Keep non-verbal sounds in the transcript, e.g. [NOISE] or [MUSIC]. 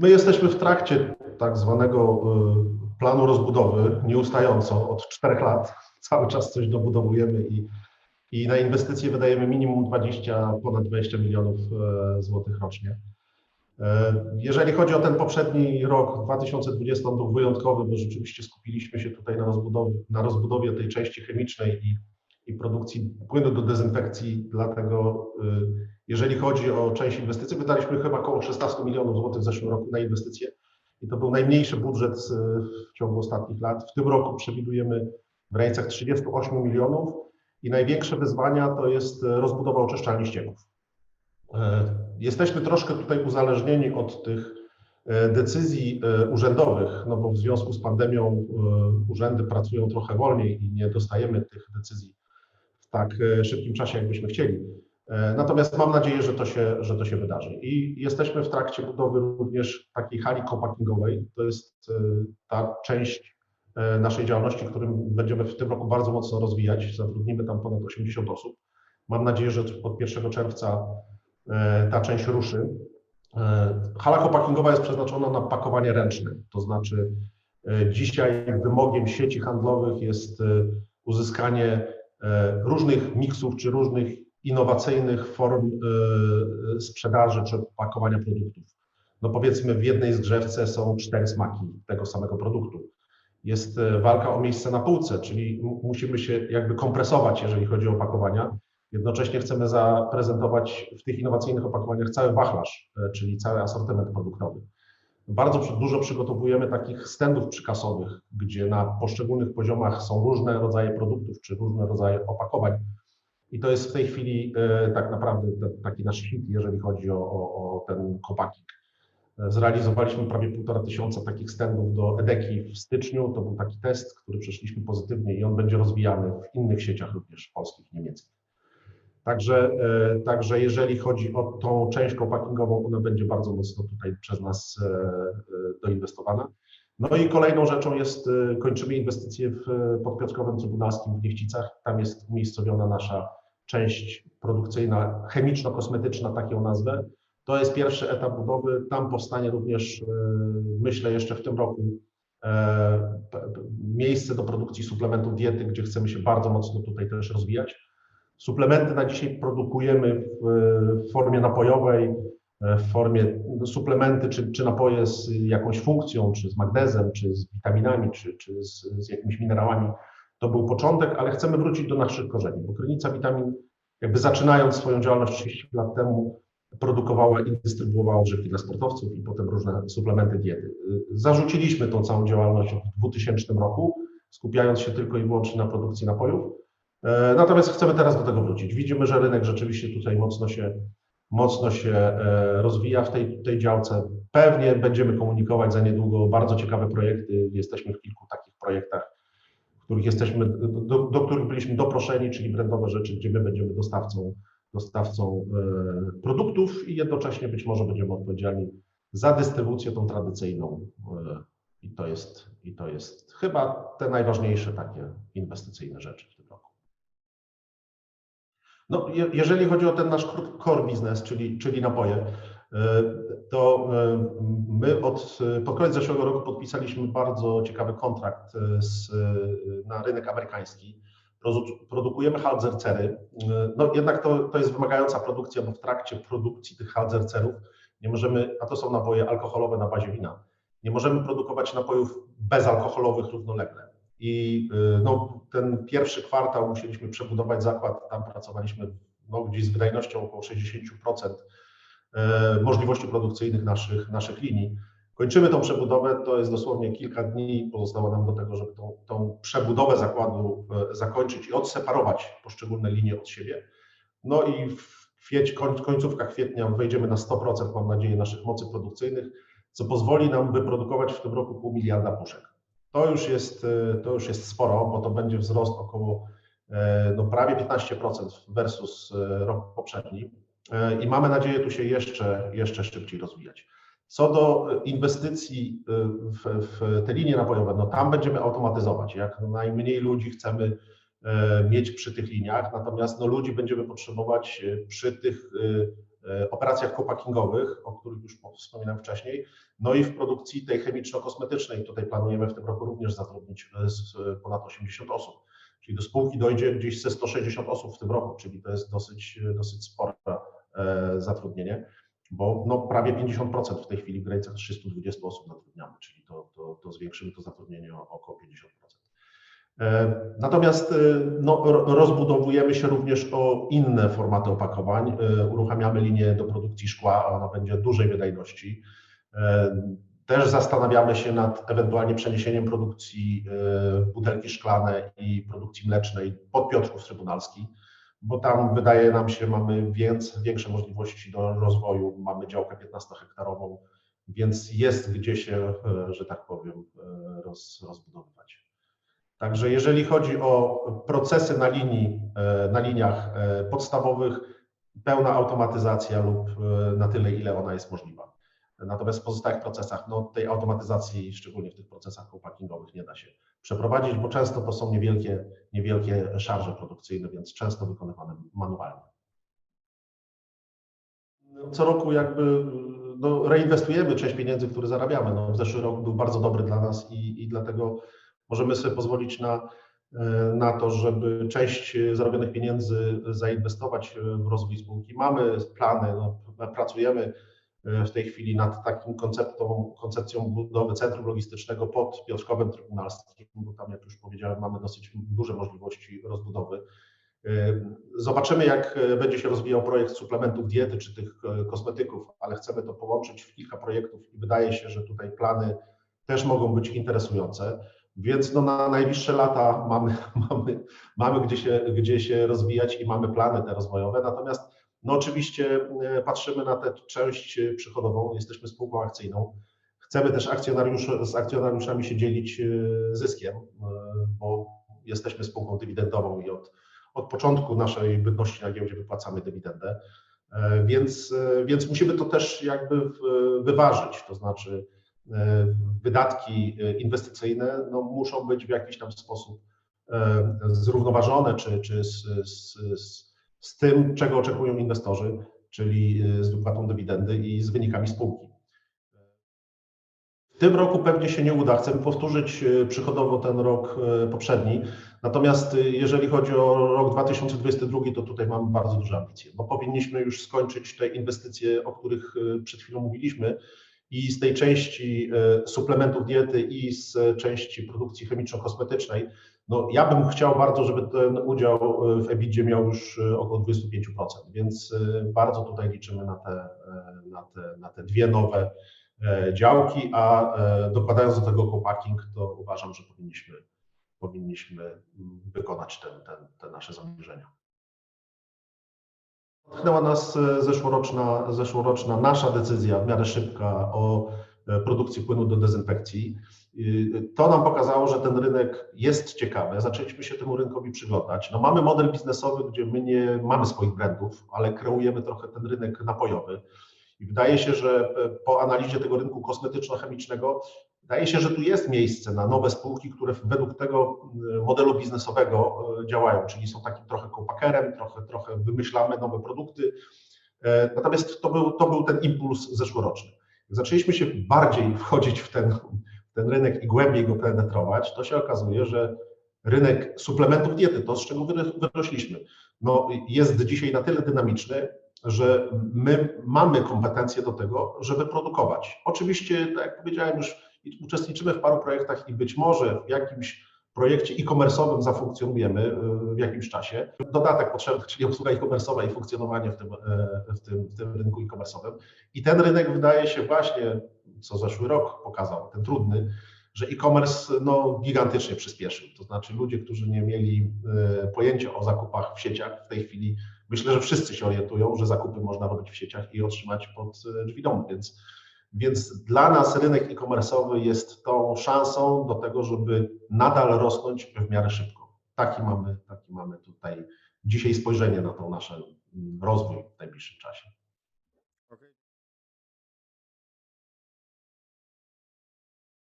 My jesteśmy w trakcie tak zwanego planu rozbudowy nieustająco od czterech lat. [LAUGHS] Cały czas coś dobudowujemy i, i na inwestycje wydajemy minimum 20, ponad 20 milionów złotych rocznie. Jeżeli chodzi o ten poprzedni rok, 2020, on był wyjątkowy, bo rzeczywiście skupiliśmy się tutaj na rozbudowie, na rozbudowie tej części chemicznej i, i produkcji płynu do dezynfekcji. Dlatego, jeżeli chodzi o część inwestycji, wydaliśmy chyba około 16 milionów złotych w zeszłym roku na inwestycje i to był najmniejszy budżet w ciągu ostatnich lat. W tym roku przewidujemy w granicach 38 milionów i największe wyzwania to jest rozbudowa oczyszczalni ścieków. Jesteśmy troszkę tutaj uzależnieni od tych decyzji urzędowych, no bo w związku z pandemią urzędy pracują trochę wolniej i nie dostajemy tych decyzji w tak szybkim czasie, jakbyśmy chcieli. Natomiast mam nadzieję, że to się, że to się wydarzy. I jesteśmy w trakcie budowy również takiej hali kopackingowej. To jest ta część naszej działalności, którą będziemy w tym roku bardzo mocno rozwijać. Zatrudnimy tam ponad 80 osób. Mam nadzieję, że od 1 czerwca ta część ruszy. Hala kopackingowa jest przeznaczona na pakowanie ręczne, to znaczy dzisiaj wymogiem sieci handlowych jest uzyskanie różnych miksów czy różnych innowacyjnych form sprzedaży czy pakowania produktów. No powiedzmy w jednej zgrzewce są cztery smaki tego samego produktu. Jest walka o miejsce na półce, czyli musimy się jakby kompresować, jeżeli chodzi o opakowania. Jednocześnie chcemy zaprezentować w tych innowacyjnych opakowaniach cały wachlarz, czyli cały asortyment produktowy. Bardzo dużo przygotowujemy takich standów przykasowych, gdzie na poszczególnych poziomach są różne rodzaje produktów czy różne rodzaje opakowań. I to jest w tej chwili tak naprawdę taki nasz hit, jeżeli chodzi o, o, o ten kopacking. Zrealizowaliśmy prawie półtora tysiąca takich standów do Edeki w styczniu. To był taki test, który przeszliśmy pozytywnie i on będzie rozwijany w innych sieciach również polskich niemieckich. Także, także jeżeli chodzi o tą część kopackingową, ona będzie bardzo mocno tutaj przez nas doinwestowana. No i kolejną rzeczą jest, kończymy inwestycje w podpiotrkowym Trybunalskim w Niechcicach. Tam jest umiejscowiona nasza część produkcyjna, chemiczno-kosmetyczna, tak ją nazwę. To jest pierwszy etap budowy. Tam powstanie również, myślę, jeszcze w tym roku miejsce do produkcji suplementów diety, gdzie chcemy się bardzo mocno tutaj też rozwijać. Suplementy na dzisiaj produkujemy w formie napojowej, w formie suplementy czy, czy napoje z jakąś funkcją, czy z magnezem, czy z witaminami, czy, czy z, z jakimiś minerałami. To był początek, ale chcemy wrócić do naszych korzeni, bo Krynica Witamin, jakby zaczynając swoją działalność 30 lat temu, produkowała i dystrybuowała odżywki dla sportowców i potem różne suplementy diety. Zarzuciliśmy tą całą działalność w 2000 roku, skupiając się tylko i wyłącznie na produkcji napojów. Natomiast chcemy teraz do tego wrócić. Widzimy, że rynek rzeczywiście tutaj mocno się, mocno się rozwija w tej, tej działce. Pewnie będziemy komunikować za niedługo bardzo ciekawe projekty. Jesteśmy w kilku takich projektach, których jesteśmy, do, do których byliśmy doproszeni, czyli brandowe rzeczy, gdzie my będziemy dostawcą, dostawcą produktów i jednocześnie być może będziemy odpowiedzialni za dystrybucję tą tradycyjną. I to jest, i to jest chyba te najważniejsze takie inwestycyjne rzeczy No, jeżeli chodzi o ten nasz core business, czyli, czyli napoje, to my od, pod koniec zeszłego roku podpisaliśmy bardzo ciekawy kontrakt z, na rynek amerykański. Produkujemy halzercery. No jednak to, to jest wymagająca produkcja, bo w trakcie produkcji tych halzercerów nie możemy, a to są napoje alkoholowe na bazie wina, nie możemy produkować napojów bezalkoholowych równolegle. I no, ten pierwszy kwartał musieliśmy przebudować zakład, tam pracowaliśmy no, gdzieś z wydajnością około 60% możliwości produkcyjnych naszych, naszych linii. Kończymy tą przebudowę, to jest dosłownie kilka dni, pozostało nam do tego, żeby tą, tą przebudowę zakładu zakończyć i odseparować poszczególne linie od siebie. No i w kwieć, końcówka kwietnia wejdziemy na 100%, mam nadzieję, naszych mocy produkcyjnych, co pozwoli nam wyprodukować w tym roku pół miliarda puszek. To już jest, to już jest sporo, bo to będzie wzrost około no, prawie 15% versus rok poprzedni i mamy nadzieję tu się jeszcze, jeszcze szybciej rozwijać. Co do inwestycji w, w te linie napojowe, no tam będziemy automatyzować. Jak najmniej ludzi chcemy mieć przy tych liniach, natomiast no ludzi będziemy potrzebować przy tych operacjach co-packingowych, o których już wspominałem wcześniej, no i w produkcji tej chemiczno-kosmetycznej. Tutaj planujemy w tym roku również zatrudnić ponad 80 osób. Czyli do spółki dojdzie gdzieś ze 160 osób w tym roku, czyli to jest dosyć, dosyć spore zatrudnienie bo no, prawie 50% w tej chwili w granicach 320 osób zatrudniamy, czyli to, to, to zwiększymy to zatrudnienie o około 50%. E, natomiast e, no, rozbudowujemy się również o inne formaty opakowań. E, uruchamiamy linię do produkcji szkła, ona będzie dużej wydajności. Też zastanawiamy się nad ewentualnie przeniesieniem produkcji butelki szklane i produkcji mlecznej pod Piotrków Trybunalski bo tam wydaje nam się, mamy więc, większe możliwości do rozwoju, mamy działkę 15-hektarową, więc jest gdzie się, że tak powiem, roz, rozbudowywać. Także jeżeli chodzi o procesy na, linii, e, na liniach podstawowych, pełna automatyzacja lub na tyle, ile ona jest możliwa. Natomiast w pozostałych procesach, no tej automatyzacji, szczególnie w tych procesach co-packingowych nie da się przeprowadzić, bo często to są niewielkie, niewielkie szarże produkcyjne, więc często wykonywane manualnie. Co roku jakby no, reinwestujemy część pieniędzy, które zarabiamy. No, zeszły rok był bardzo dobry dla nas i, i dlatego możemy sobie pozwolić na, na to, żeby część zarobionych pieniędzy zainwestować w rozwój spółki. Mamy plany, no, pracujemy E, w tej chwili nad takim konceptą, koncepcją budowy centrum logistycznego pod Piotrkowem Trybunalskim, bo tam, jak już powiedziałem, mamy dosyć duże możliwości rozbudowy. E, zobaczymy, jak będzie się rozwijał projekt suplementów diety czy tych e, kosmetyków, ale chcemy to połączyć w kilka projektów i wydaje się, że tutaj plany też mogą być interesujące. Więc no na najbliższe lata mamy, [LAUGHS] mamy, mamy gdzie, się, gdzie się rozwijać i mamy plany te rozwojowe. Natomiast no oczywiście e, patrzymy na tę część e, przychodową, jesteśmy spółką akcyjną. Chcemy też akcjonariusz, z akcjonariuszami się dzielić e, zyskiem, bo jesteśmy spółką dywidendową i od, od początku naszej bytności na giełdzie wypłacamy dywidendę. Więc, więc musimy to też jakby wyważyć, to znaczy wydatki inwestycyjne no, muszą być w jakiś tam sposób zrównoważone, czy, czy z, z, z z tym, czego oczekują inwestorzy, czyli z wypłatą dywidendy i z wynikami spółki. W tym roku pewnie się nie uda. Chcemy powtórzyć przychodowo ten rok poprzedni. Natomiast jeżeli chodzi o rok 2022, to tutaj mamy bardzo duże ambicje, bo powinniśmy już skończyć te inwestycje, o których przed chwilą mówiliśmy i z tej części suplementów diety i z części produkcji chemiczno-kosmetycznej no, ja bym chciał bardzo, żeby ten udział e, w EBITdzie miał już e, około 25%, więc e, bardzo tutaj liczymy na te, na te, na te dwie nowe działki, a dokładając do tego co-packing, to uważam, że powinniśmy, powinniśmy mm, wykonać ten, ten, te nasze zamierzenia. Dotknęła nas zeszłoroczna, zeszłoroczna nasza decyzja w miarę szybka o produkcji płynu do dezynfekcji. To nam pokazało, że ten rynek jest ciekawy. Zaczęliśmy się temu rynkowi przyglądać. No mamy model biznesowy, gdzie my nie mamy swoich brandów, ale kreujemy trochę ten rynek napojowy. I wydaje się, że po analizie tego rynku kosmetyczno-chemicznego, wydaje się, że tu jest miejsce na nowe spółki, które według tego mm, modelu biznesowego e, działają, czyli są takim trochę kopakerem, trochę, trochę wymyślamy nowe produkty. E, natomiast to był, to był ten impuls zeszłoroczny. Zaczęliśmy się bardziej wchodzić w ten ten rynek i głębiej go penetrować, to się okazuje, że rynek suplementów diety, to z czego wyrośliśmy, no, jest dzisiaj na tyle dynamiczny, że my mamy kompetencje do tego, żeby produkować. Oczywiście, tak jak powiedziałem, już uczestniczymy w paru projektach i być może w jakimś projekcie e-commerce'owym zafunkcjonujemy e, w jakimś czasie. Dodatek potrzebny, czyli obsługa e-commerce'owa i funkcjonowanie w tym, e, w tym, w tym rynku e-commerce'owym. I ten rynek wydaje się właśnie, co zeszły rok pokazał, ten trudny, że e-commerce no, gigantycznie przyspieszył. To znaczy ludzie, którzy nie mieli e, pojęcia o zakupach w sieciach, w tej chwili myślę, że wszyscy się orientują, że zakupy można robić w sieciach i otrzymać pod drzwi domu, więc więc dla nas rynek e-commerce'owy jest tą szansą do tego, żeby nadal rosnąć w miarę szybko. Taki mamy, taki mamy tutaj dzisiaj spojrzenie na tą nasz rozwój w najbliższym czasie.